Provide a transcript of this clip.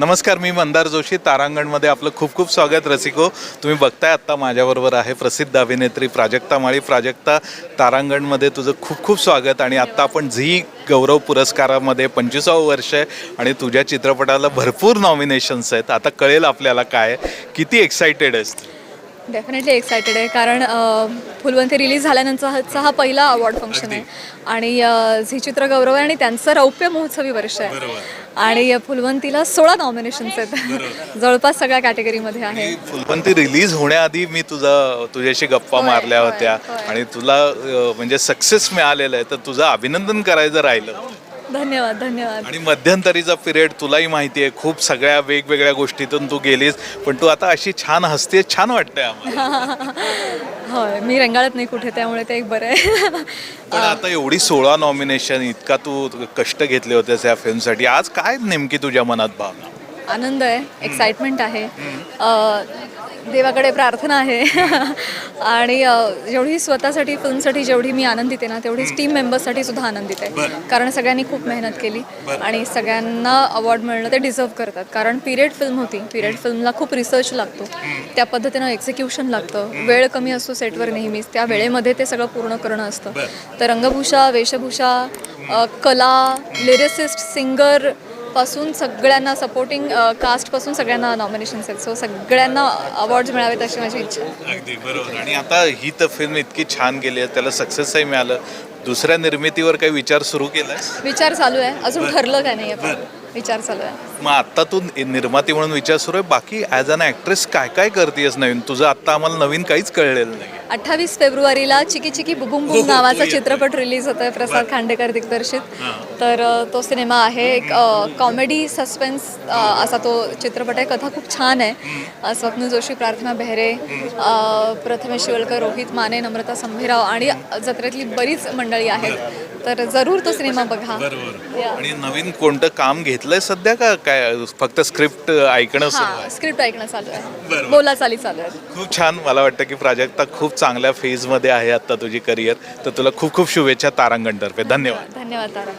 नमस्कार मी मंदार जोशी तारांगणमध्ये आपलं खूप खूप स्वागत. रसिको तुम्ही बघताय आत्ता माझ्याबरोबर आहे प्रसिद्ध अभिनेत्री प्राजक्ता माळी. प्राजक्ता तारांगणमध्ये तुझं खूप खूप स्वागत आणि आत्ता आपण झी गौरव पुरस्कारामध्ये पंचवीसावं वर्ष आहे आणि तुझ्या चित्रपटाला भरपूर नॉमिनेशन्स आहेत. आता कळेल आपल्याला काय किती एक्सायटेड आहेस डेफिनेटली एक्सायटेड आहे कारण फुलवंती रिलीज झाल्यानंतर हा हा पहिला अवॉर्ड फंक्शन आहे. आणि झी चित्र गौरव आहे आणि त्यांचं रौप्य महोत्सवी वर्ष आहे. आणि फुलवंतीला सोळा नॉमिनेशन्स आहेत. जवळपास सगळ्या कॅटेगरीमध्ये आहे. फुलपंती रिलीज होण्याआधी मी तुझा तुझ्याशी गप्पा मारल्या होत्या. आणि तुला म्हणजे सक्सेस मिळालेलं आहे तर तुझं अभिनंदन करायचं राहिलं. धन्यवाद धन्यवाद. आणि मध्यंतरीचा पिरियड तुलाही माहिती आहे खूप सगळ्या वेगवेगळ्या गोष्टीतून तू गेलीस पण तू आता अशी छान हसते छान वाटतंय आम्हाला. होय मी रंगाळत नाही कुठे त्यामुळे ते एक बरं आहे. पण आता एवढी सोळा नॉमिनेशन इतका तू कष्ट घेतले होतेस या फिल्मसाठी आज काय नेमकी तुझ्या मनात भावना? आनंद आहे एक्साइटमेंट आहे. अ, देवाकडे प्रार्थना आहे. आणि जेवढी स्वतःसाठी फिल्मसाठी जेवढी मी आनंदित आहे ना तेवढीच टीम मेंबर्ससाठी सुद्धा आनंदित आहे. कारण सगळ्यांनी खूप मेहनत केली आणि सगळ्यांना अवॉर्ड मिळणं ते डिझर्व करतात. कारण पिरियड फिल्म होती. पिरियड फिल्मला खूप रिसर्च लागतो. त्या पद्धतीनं एक्झिक्युशन लागतं. वेळ कमी असतो सेटवर नेहमीच. त्या वेळेमध्ये ते सगळं पूर्ण करणं असतं. तर रंगभूषा वेशभूषा कला लिरिसिस्ट सिंगर पासून सगळ्यांना सपोर्टिंग कास्टपासून सगळ्यांना नॉमिनेशन्स आहेत. सो सगळ्यांना अवॉर्ड्स मिळावेत अशी माझी इच्छा अगदी बरोबर. आणि आता ही तर फिल्म इतकी छान गेली आहे त्याला सक्सेसही मिळालं. दुसऱ्या निर्मितीवर काही विचार सुरू केलाय? विचार चालू आहे. अजून ठरलं काय नाही विचार चालू आहे. मग आत्ता तू निर्माती म्हणून विचार सुरू आहे बाकी ॲज अन ॲक्ट्रेस काय काय करतेस नवीन? तुझं आत्ता आम्हाला नवीन काहीच कळलेलं नाही अठ्ठावीस फेब्रुवारीला चिकी चिकी बुबुम बुम नावाचा चित्रपट रिलीज होतोय प्रसाद खांडेकर दिग्दर्शित. तर तो सिनेमा आहे एक कॉमेडी सस्पेन्स असा तो चित्रपट आहे. कथा खूप छान आहे. स्वप्न जोशी प्रार्थना बेहरे प्रथमेश शिवलकर रोहित माने नम्रता संभीराव आणि जत्रेतली बरीच मंडळी आहेत. तर जरूर तो सिनेमा बघा. आणि नवीन कोणतं काम घेतलंय सध्या का? काय फक्त स्क्रिप्ट ऐकणं सुरू आहे? स्क्रिप्ट ऐकणं चालू आहे. बोला चाली चालू आहे. खूप छान. मला वाटतं की प्राजक्ता खूप चांगल्या फेजमध्ये आहे आता तुझी करिअर तर तुला खूप खूप शुभेच्छा तारांगणतर्फे. धन्यवाद. धन्यवाद तारा